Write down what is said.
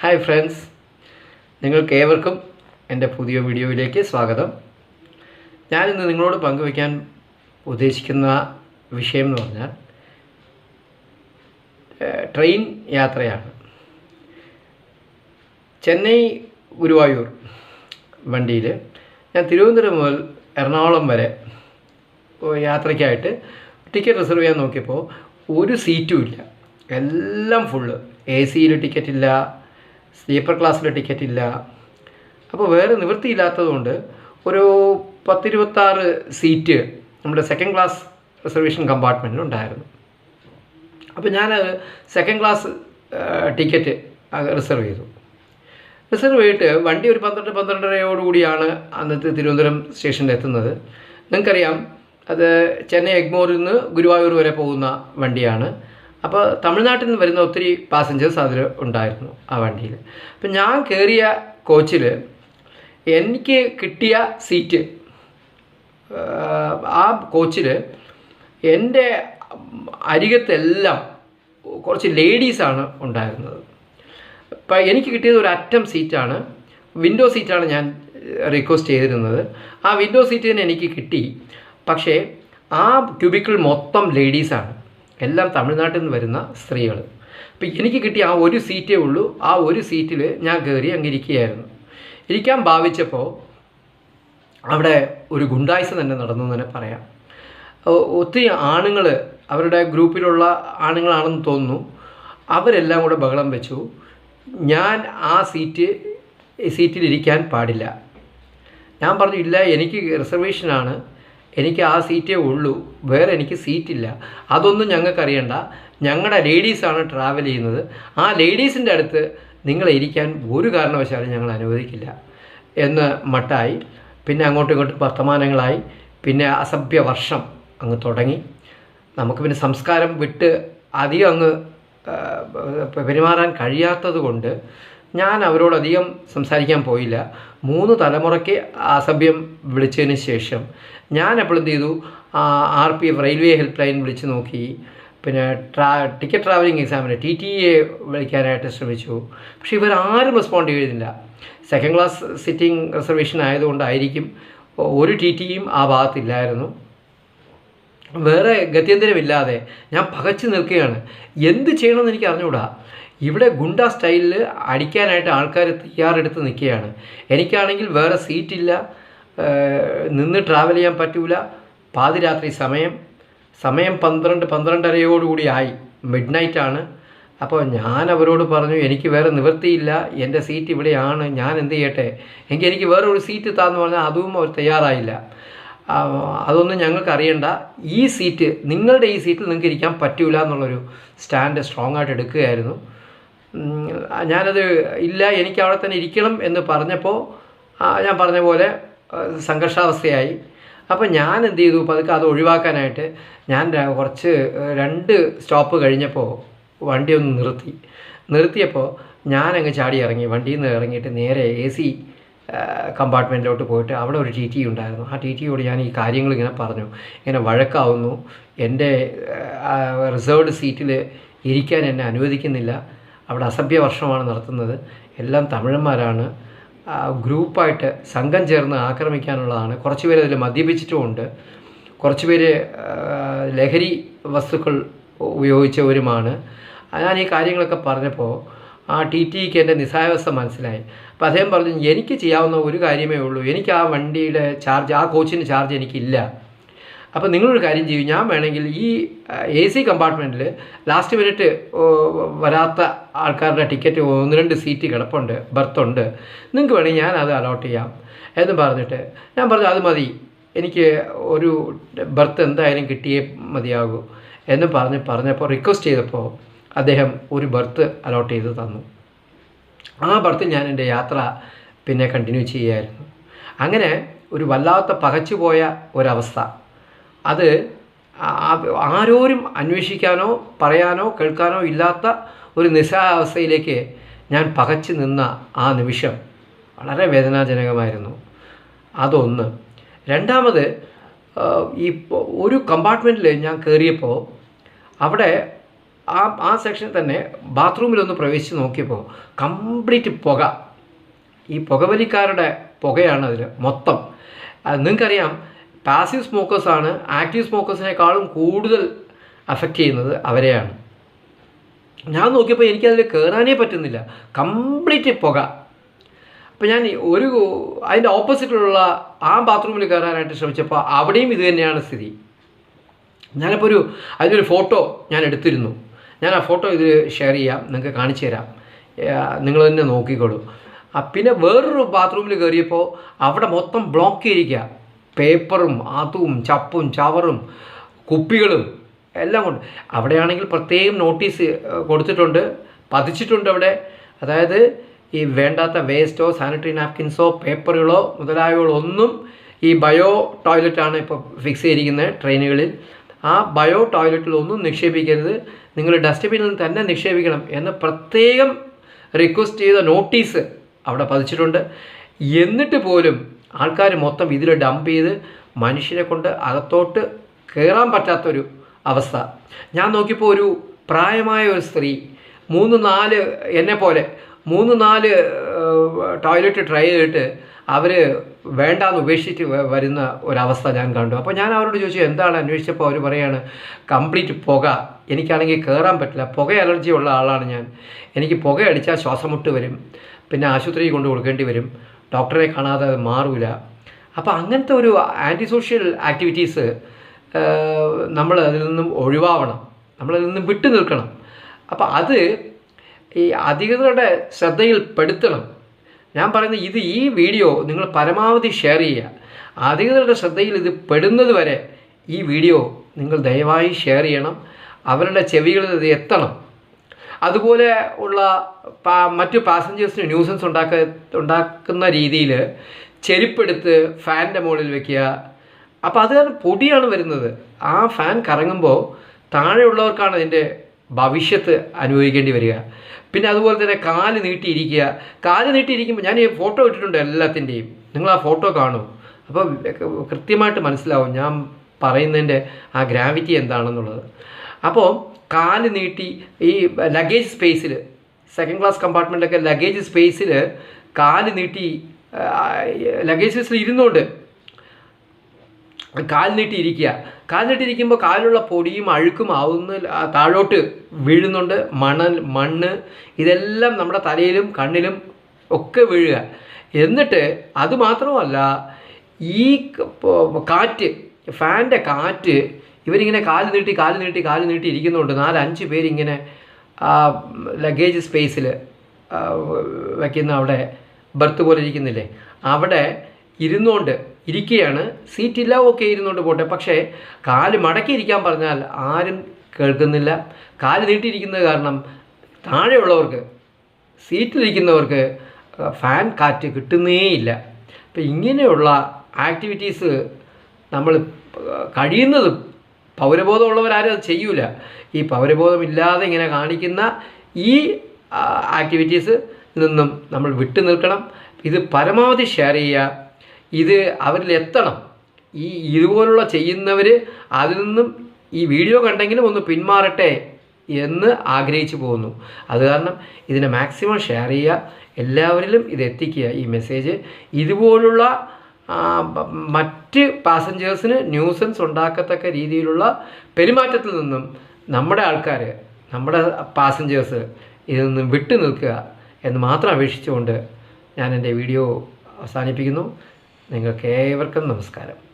Hi friends നിങ്ങൾക്ക് ഏവർക്കും എന്റെ പുതിയ വീഡിയോയിലേക്ക് സ്വാഗതം. ഞാനിന്ന് നിങ്ങളോട് പങ്കുവയ്ക്കാൻ ഉദ്ദേശിക്കുന്ന വിഷയം എന്ന് പറഞ്ഞാൽ ട്രെയിൻ യാത്രയാണ്. ചെന്നൈ ഗുരുവായൂർ വണ്ടിയിൽ ഞാൻ തിരുവനന്തപുരം മുതൽ എറണാകുളം വരെ യാത്രയ്ക്കായിട്ട് ടിക്കറ്റ് റിസർവ് ചെയ്യാൻ നോക്കിയപ്പോൾ ഒരു സീറ്റും ഇല്ല. എല്ലാം ഫുള്ള്. എ സിയിൽ ടിക്കറ്റ് ഇല്ല സ്ലീപ്പർ ക്ലാസ്സിൽ ടിക്കറ്റ് ഇല്ല. അപ്പോൾ വേറെ നിവൃത്തിയില്ലാത്തതുകൊണ്ട് ഒരു പത്തിരുപത്താറ് സീറ്റ് നമ്മുടെ സെക്കൻഡ് ക്ലാസ് റിസർവേഷൻ കമ്പാർട്ട്മെന്റിൽ ഉണ്ടായിരുന്നു. അപ്പോൾ ഞാൻ സെക്കൻഡ് ക്ലാസ് ടിക്കറ്റ് റിസർവ് ചെയ്തു. റിസർവ് ചെയ്തിട്ട് വണ്ടി ഒരു പന്ത്രണ്ട് പന്ത്രണ്ടരയോടുകൂടിയാണ് അന്നത്തെ തിരുവനന്തപുരം സ്റ്റേഷനിൽ എത്തുന്നത്. നിങ്ങൾക്കറിയാം അത് ചെന്നൈ എഗ്മോറിൽ നിന്ന് ഗുരുവായൂർ വരെ പോകുന്ന വണ്ടിയാണ്. അപ്പോൾ തമിഴ്നാട്ടിൽ നിന്ന് വരുന്ന ഒത്തിരി പാസഞ്ചേഴ്സ് അതിൽ ഉണ്ടായിരുന്നു ആ വണ്ടിയിൽ അപ്പം ഞാൻ കയറിയ കോച്ചിൽ എനിക്ക് കിട്ടിയ സീറ്റ് ആ കോച്ചിൽ എന്റെ അരികത്തെല്ലാം കുറച്ച് ലേഡീസാണ് ഉണ്ടായിരുന്നത്. അപ്പം എനിക്ക് കിട്ടിയത് ഒരു അറ്റം സീറ്റാണ് വിൻഡോ സീറ്റാണ് ഞാൻ റിക്വസ്റ്റ് ചെയ്തിരുന്നത്. ആ വിൻഡോ സീറ്റ് തന്നെ എനിക്ക് കിട്ടി. പക്ഷേ ആ ക്യൂബിക്കിൾ മൊത്തം ലേഡീസാണ് എല്ലാം തമിഴ്നാട്ടിൽ നിന്ന് വരുന്ന സ്ത്രീകൾ അപ്പം എനിക്ക് കിട്ടിയ ആ ഒരു സീറ്റേ ഉള്ളൂ. ആ ഒരു സീറ്റിൽ ഞാൻ കയറി അങ്ങ് ഇരിക്കുകയായിരുന്നു ഇരിക്കാൻ ഭാവിച്ചപ്പോൾ അവിടെ ഒരു ഗുണ്ടായ്സ് തന്നെ നടന്നു തന്നെ പറയാം. ഒത്തിരി ആണുങ്ങൾ അവരുടെ ഗ്രൂപ്പിലുള്ള ആണുങ്ങളാണെന്ന് തോന്നുന്നു. അവരെല്ലാം കൂടെ ബഹളം വെച്ചു. ഞാൻ ആ സീറ്റ് സീറ്റിലിരിക്കാൻ പാടില്ല. ഞാൻ പറഞ്ഞു ഇല്ല എനിക്ക് റിസർവേഷനാണ്. എനിക്ക് ആ സീറ്റേ ഉള്ളൂ. വേറെ എനിക്ക് സീറ്റില്ല അതൊന്നും ഞങ്ങൾക്കറിയണ്ട ഞങ്ങളുടെ ലേഡീസാണ് ട്രാവൽ ചെയ്യുന്നത്. ആ ലേഡീസിന്റെ അടുത്ത് നിങ്ങളെ ഇരിക്കാൻ ഒരു കാരണവശാലും ഞങ്ങൾ അനുവദിക്കില്ല എന്ന് മട്ടായി. പിന്നെ അങ്ങോട്ടും ഇങ്ങോട്ടും വർത്തമാനങ്ങളായി. പിന്നെ അസഭ്യ വർഷം അങ്ങ് തുടങ്ങി. നമുക്ക് പിന്നെ സംസ്കാരം വിട്ട് അധികം അങ്ങ് പെരുമാറാൻ കഴിയാത്തത് കൊണ്ട് ഞാൻ അവരോടധികം സംസാരിക്കാൻ പോയില്ല. മൂന്ന് തലമുറയ്ക്ക് അസഭ്യം വിളിച്ചതിന് ശേഷം ഞാൻ എപ്പോഴും ചെയ്തു R P F railway help line വിളിച്ച് നോക്കി. പിന്നെ ട്രാ ടിക്കറ്റ് ട്രാവലിംഗ് എക്സാമിന് ടി ടി എ വിളിക്കാനായിട്ട് ശ്രമിച്ചു. പക്ഷേ ഇവരാരും റെസ്പോണ്ട് ചെയ്തില്ല സെക്കൻഡ് ക്ലാസ് സിറ്റിംഗ് റിസർവേഷൻ ആയതുകൊണ്ടായിരിക്കും ഒരു ടി ടിയും ആ ഭാഗത്തില്ലായിരുന്നു. വേറെ ഗത്യന്തരമില്ലാതെ ഞാൻ പകച്ചു നിൽക്കുകയാണ്. എന്ത് ചെയ്യണമെന്ന് എനിക്ക് അറിഞ്ഞുകൂടാ ഇവിടെ ഗുണ്ട സ്റ്റൈലിൽ അടിക്കാനായിട്ട് ആൾക്കാർ തയ്യാറെടുത്ത് നിൽക്കുകയാണ്. എനിക്കാണെങ്കിൽ വേറെ സീറ്റില്ല നിന്ന് ട്രാവൽ ചെയ്യാൻ പറ്റൂല. പാതിരാത്രി സമയം സമയം പന്ത്രണ്ട് പന്ത്രണ്ടരയോടുകൂടി ആയി. മിഡ് നൈറ്റാണ് അപ്പോൾ ഞാൻ അവരോട് പറഞ്ഞു എനിക്ക് വേറെ നിവൃത്തിയില്ല. എന്റെ സീറ്റ് ഇവിടെയാണ്. ഞാൻ എന്ത് ചെയ്യട്ടെ? എങ്കിൽ എനിക്ക് വേറെ ഒരു സീറ്റ് താന്ന് പറഞ്ഞാൽ അതും അവർ തയ്യാറായില്ല. അതൊന്നും ഞങ്ങൾക്ക് അറിയണ്ട. ഈ സീറ്റ് നിങ്ങളുടെ ഈ സീറ്റിൽ നിങ്ങൾക്ക് ഇരിക്കാൻ പറ്റൂല എന്നുള്ളൊരു സ്റ്റാൻഡ് സ്ട്രോങ് ആയിട്ട് എടുക്കുകയായിരുന്നു. ഞാനത് ഇല്ല എനിക്ക് അവിടെ തന്നെ ഇരിക്കണം എന്ന് പറഞ്ഞപ്പോൾ ഞാൻ പറഞ്ഞ പോലെ സംഘർഷാവസ്ഥയായി. അപ്പോൾ ഞാൻ എന്ത് ചെയ്തു? പതുക്കെ അത് ഒഴിവാക്കാനായിട്ട് ഞാൻ കുറച്ച് രണ്ട് സ്റ്റോപ്പ് കഴിഞ്ഞപ്പോൾ വണ്ടി ഒന്ന് നിർത്തി. നിർത്തിയപ്പോൾ ഞാൻ അങ്ങ് ചാടി ഇറങ്ങി. വണ്ടിയിൽ നിന്ന് ഇറങ്ങിയിട്ട് നേരെ എ സി കമ്പാർട്ട്മെന്റിലോട്ട് പോയിട്ട് അവിടെ ഒരു ടി ടി ഉണ്ടായിരുന്നു. ആ ടി ടിയോട് ഞാൻ ഈ കാര്യങ്ങൾ ഇങ്ങനെ പറഞ്ഞു. ഇങ്ങനെ വഴക്കാവുന്നു. എന്റെ റിസർവ്ഡ് സീറ്റിൽ ഇരിക്കാൻ എന്നെ അനുവദിക്കുന്നില്ല. അവിടെ അസഭ്യ വർഷമാണ് നടത്തുന്നത്. എല്ലാം തമിഴന്മാരാണ്. ഗ്രൂപ്പായിട്ട് സംഘം ചേർന്ന് ആക്രമിക്കാനുള്ളതാണ്. കുറച്ച് പേര് അതിൽ മദ്യപിച്ചിട്ടുമുണ്ട്. കുറച്ച് പേര് ലഹരി വസ്തുക്കൾ ഉപയോഗിച്ചവരുമാണ്. ഞാൻ ഈ കാര്യങ്ങളൊക്കെ പറഞ്ഞപ്പോൾ ആ ടി ടിക്ക് എന്റെ നിസ്സായവസ്ഥ മനസ്സിലായി. അപ്പോൾ അദ്ദേഹം പറഞ്ഞു എനിക്ക് ചെയ്യാവുന്ന ഒരു കാര്യമേ ഉള്ളൂ. എനിക്ക് ആ വണ്ടിയുടെ ചാർജ് ആ കോച്ചിന്റെ ചാർജ് എനിക്കില്ല. അപ്പോൾ നിങ്ങളൊരു കാര്യം ചെയ്യും. ഞാൻ വേണമെങ്കിൽ ഈ എ സി കമ്പാർട്ട്മെന്റിൽ ലാസ്റ്റ് മിനിറ്റ് വരാത്ത ആൾക്കാരുടെ ടിക്കറ്റ് ഒന്ന് രണ്ട് സീറ്റ് കിടപ്പുണ്ട് ബർത്തുണ്ട് നിങ്ങൾക്ക് വേണമെങ്കിൽ ഞാൻ അത് അലോട്ട് ചെയ്യാം. എന്ന് പറഞ്ഞിട്ട് ഞാൻ പറഞ്ഞു അത് മതി. എനിക്ക് ഒരു ബർത്ത് എന്തായാലും കിട്ടിയേ മതിയാകൂ. എന്ന് പറഞ്ഞ് പറഞ്ഞപ്പോൾ റിക്വസ്റ്റ് ചെയ്തപ്പോൾ അദ്ദേഹം ഒരു ബർത്ത് അലോട്ട് ചെയ്ത് തന്നു. ആ ബർത്ത് ഞാൻ എന്റെ യാത്ര പിന്നെ കണ്ടിന്യൂ ചെയ്യുമായിരുന്നു അങ്ങനെ ഒരു വല്ലാത്ത പകച്ചുപോയ ഒരവസ്ഥ. അത് ആരോരും അന്വേഷിക്കാനോ പറയാനോ കേൾക്കാനോ ഇല്ലാത്ത ഒരു നിസ്സഹാവസ്ഥയിലേക്ക് ഞാൻ പകച്ചു നിന്ന ആ നിമിഷം വളരെ വേദനാജനകമായിരുന്നു. അതൊന്ന്. രണ്ടാമത് ഈ ഒരു കമ്പാർട്ട്മെന്റിൽ ഞാൻ കയറിയപ്പോൾ അവിടെ ആ ആ സെക്ഷനിൽ തന്നെ ബാത്റൂമിലൊന്ന് പ്രവേശിച്ച് നോക്കിയപ്പോൾ കംപ്ലീറ്റ് പുക. ഈ പുകവലിക്കാരുടെ പുകയാണ് അതിൽ മൊത്തം. നിങ്ങൾക്കറിയാം പാസീവ് സ്മോക്കേഴ്സാണ് ആക്റ്റീവ് സ്മോക്കേഴ്സിനേക്കാളും കൂടുതൽ അഫക്റ്റ് ചെയ്യുന്നത് അവരെയാണ്. ഞാൻ നോക്കിയപ്പോൾ എനിക്കതിൽ കയറാനേ പറ്റുന്നില്ല. കംപ്ലീറ്റ് പുക. അപ്പോൾ ഞാൻ ഒരു അതിന്റെ ഓപ്പോസിറ്റിലുള്ള ആ ബാത്റൂമിൽ കയറാനായിട്ട് ശ്രമിച്ചപ്പോൾ അവിടെയും ഇത് തന്നെയാണ് സ്ഥിതി. ഞാനിപ്പോൾ ഒരു അതിലൊരു ഫോട്ടോ ഞാൻ എടുത്തിരുന്നു. ഞാൻ ആ ഫോട്ടോ ഇതിൽ ഷെയർ ചെയ്യാം നിങ്ങൾക്ക് കാണിച്ചു തരാം. നിങ്ങൾ തന്നെ നോക്കിക്കോളൂ. പിന്നെ വേറൊരു ബാത്റൂമിൽ കയറിയപ്പോൾ അവിടെ മൊത്തം ബ്ലോക്ക് ചെയ്തിരിക്കുക പേപ്പറും അതും ചപ്പും ചവറും കുപ്പികളും എല്ലാം കൊണ്ട്. അവിടെയാണെങ്കിൽ പ്രത്യേകം നോട്ടീസ് കൊടുത്തിട്ടുണ്ട്. പതിച്ചിട്ടുണ്ട് അവിടെ. അതായത് ഈ വേണ്ടാത്ത വേസ്റ്റോ സാനിറ്ററി നാപ്കിൻസോ പേപ്പറുകളോ മുതലായവകളോ ഒന്നും ഈ ബയോ ടോയ്ലറ്റാണ് ഇപ്പോൾ ഫിക്സ് ചെയ്തിരിക്കുന്നത് ട്രെയിനുകളിൽ. ആ ബയോ ടോയ്ലറ്റിൽ ഒന്നും നിക്ഷേപിക്കരുത്. നിങ്ങൾ ഡസ്റ്റ്ബിനിൽ തന്നെ നിക്ഷേപിക്കണം എന്ന് പ്രത്യേകം റിക്വസ്റ്റ് ചെയ്ത നോട്ടീസ് അവിടെ പതിച്ചിട്ടുണ്ട്. എന്നിട്ട് പോലും ആൾക്കാർ മൊത്തം ഇതിൽ ഡംപ് ചെയ്ത് മനുഷ്യരെ കൊണ്ട് അകത്തോട്ട് കയറാൻ പറ്റാത്തൊരു അവസ്ഥ. ഞാൻ നോക്കിയപ്പോൾ ഒരു പ്രായമായ ഒരു സ്ത്രീ മൂന്ന് നാല് എന്നെ പോലെ മൂന്ന് നാല് ടോയ്ലറ്റ് ട്രൈ ചെയ്തിട്ട് അവർ വേണ്ടാന്ന് ഉപേക്ഷിച്ച് വരുന്ന ഒരവസ്ഥ ഞാൻ കണ്ടു. അപ്പോൾ ഞാൻ അവരോട് ചോദിച്ചു എന്താണ് അന്വേഷിച്ചപ്പോൾ അവർ പറയാണ് കംപ്ലീറ്റ് പുക. എനിക്കാണെങ്കിൽ കയറാൻ പറ്റില്ല. പുക അലർജി ഉള്ള ആളാണ് ഞാൻ. എനിക്ക് പുക അടിച്ചാൽ ശ്വാസം മുട്ട് വരും. പിന്നെ ആശുപത്രിയിൽ കൊണ്ട് കൊടുക്കേണ്ടി വരും. ഡോക്ടറെ കാണാതെ അത് മാറൂല. അപ്പോൾ അങ്ങനത്തെ ഒരു ആന്റി സോഷ്യൽ ആക്ടിവിറ്റീസ് നമ്മൾ അതിൽ നിന്നും ഒഴിവാവണം. നമ്മളതിൽ നിന്നും വിട്ടു നിൽക്കണം. അപ്പോൾ അത് ഈ അധികൃതരുടെ ശ്രദ്ധയിൽപ്പെടുത്തണം ഞാൻ പറയുന്നത് ഇത് ഈ വീഡിയോ നിങ്ങൾ പരമാവധി ഷെയർ ചെയ്യുക. അധികൃതരുടെ ശ്രദ്ധയിൽ ഇത് പെടുന്നത് വരെ ഈ വീഡിയോ നിങ്ങൾ ദയവായി ഷെയർ ചെയ്യണം. അവരുടെ ചെവികളിൽ ഇത് എത്തണം. അതുപോലെ ഉള്ള മറ്റു പാസഞ്ചേഴ്സിന് ന്യൂസൻസ് ഉണ്ടാക്ക ഉണ്ടാക്കുന്ന രീതിയിൽ ചെരുപ്പെടുത്ത് ഫാനിന്റെ മുകളിൽ വെക്കുക. അപ്പോൾ അത് കാരണം പൊടിയാണ് വരുന്നത്. ആ ഫാൻ കറങ്ങുമ്പോൾ താഴെയുള്ളവർക്കാണ് അതിന്റെ ഭവിഷ്യത്ത് അനുഭവിക്കേണ്ടി വരിക. പിന്നെ അതുപോലെ തന്നെ കാൽ നീട്ടിയിരിക്കുക. കാൽ നീട്ടിയിരിക്കുമ്പോൾ ഞാൻ ഈ ഫോട്ടോ ഇട്ടിട്ടുണ്ട് എല്ലാത്തിന്റെയും നിങ്ങൾ ആ ഫോട്ടോ കാണും. അപ്പോൾ കൃത്യമായിട്ട് മനസ്സിലാവും ഞാൻ പറയുന്നതിന്റെ ആ ഗ്രാവിറ്റി എന്താണെന്നുള്ളത്. അപ്പോൾ കാൽ നീട്ടി ഈ ലഗേജ് സ്പേസിൽ സെക്കൻഡ് ക്ലാസ് കമ്പാർട്ട്മെന്റൊക്കെ ലഗേജ് സ്പേസിൽ കാൽ നീട്ടി ലഗേജ് സ്പേസിൽ ഇരുന്നുകൊണ്ട് കാൽ നീട്ടി ഇരിക്കുക കാൽ നീട്ടിയിരിക്കുമ്പോൾ കാലിലുള്ള പൊടിയും അഴുക്കും ആവുന്ന താഴോട്ട് വീഴുന്നുണ്ട്. മണൽ മണ്ണ് ഇതെല്ലാം നമ്മുടെ തലയിലും കണ്ണിലും ഒക്കെ വീഴുക. എന്നിട്ട് അതുമാത്രമല്ല ഈ കാറ്റ് ഫാന്റെ കാറ്റ് ഇവരിങ്ങനെ കാൽ നീട്ടി കാൽ നീട്ടി കാൽ നീട്ടി ഇരിക്കുന്നുണ്ട്. നാലഞ്ച് പേരിങ്ങനെ ലഗേജ് സ്പേസിൽ വയ്ക്കുന്ന അവിടെ ബർത്ത് പോലെ ഇരിക്കുന്നില്ലേ? അവിടെ ഇരുന്നുകൊണ്ട് ഇരിക്കുകയാണ്. സീറ്റില്ല ഓക്കെ ഇരുന്നുകൊണ്ട് പോട്ടെ. പക്ഷേ കാൽ മടക്കി ഇരിക്കാൻ പറഞ്ഞാൽ ആരും കേൾക്കുന്നില്ല. കാൽ നീട്ടിയിരിക്കുന്നത് കാരണം താഴെയുള്ളവർക്ക് സീറ്റിലിരിക്കുന്നവർക്ക് ഫാൻ കാറ്റ് കിട്ടുന്നേയില്ല അപ്പം ഇങ്ങനെയുള്ള ആക്ടിവിറ്റീസ് നമ്മൾ കഴിയുന്നതും പൗരബോധമുള്ളവരാരും അത് ചെയ്യൂല. ഈ പൗരബോധമില്ലാതെ ഇങ്ങനെ കാണിക്കുന്ന ഈ ആക്ടിവിറ്റീസ് നിന്നും നമ്മൾ വിട്ടു നിൽക്കണം. ഇത് പരമാവധി ഷെയർ ചെയ്യുക. ഇത് അവരിൽ എത്തണം. ഈ ഇതുപോലുള്ള ചെയ്യുന്നവർ അതിൽ നിന്നും ഈ വീഡിയോ കണ്ടെങ്കിലും ഒന്ന് പിന്മാറട്ടെ എന്ന് ആഗ്രഹിച്ചു പോകുന്നു. അത് കാരണം ഇതിനെ മാക്സിമം ഷെയർ ചെയ്യുക. എല്ലാവരിലും ഇത് എത്തിക്കുക. ഈ മെസ്സേജ് ഇതുപോലുള്ള മറ്റ് പാസഞ്ചേഴ്സിന് ന്യൂസൻസ് ഉണ്ടാക്കത്തക്ക രീതിയിലുള്ള പെരുമാറ്റത്തിൽ നിന്നും നമ്മുടെ ആൾക്കാർ നമ്മുടെ പാസഞ്ചേഴ്സ് ഇതിൽ നിന്നും വിട്ടു നിൽക്കുക എന്ന് മാത്രം അപേക്ഷിച്ചുകൊണ്ട് ഞാൻ എന്റെ വീഡിയോ അവസാനിപ്പിക്കുന്നു. നിങ്ങൾക്ക് ഏവർക്കും നമസ്കാരം.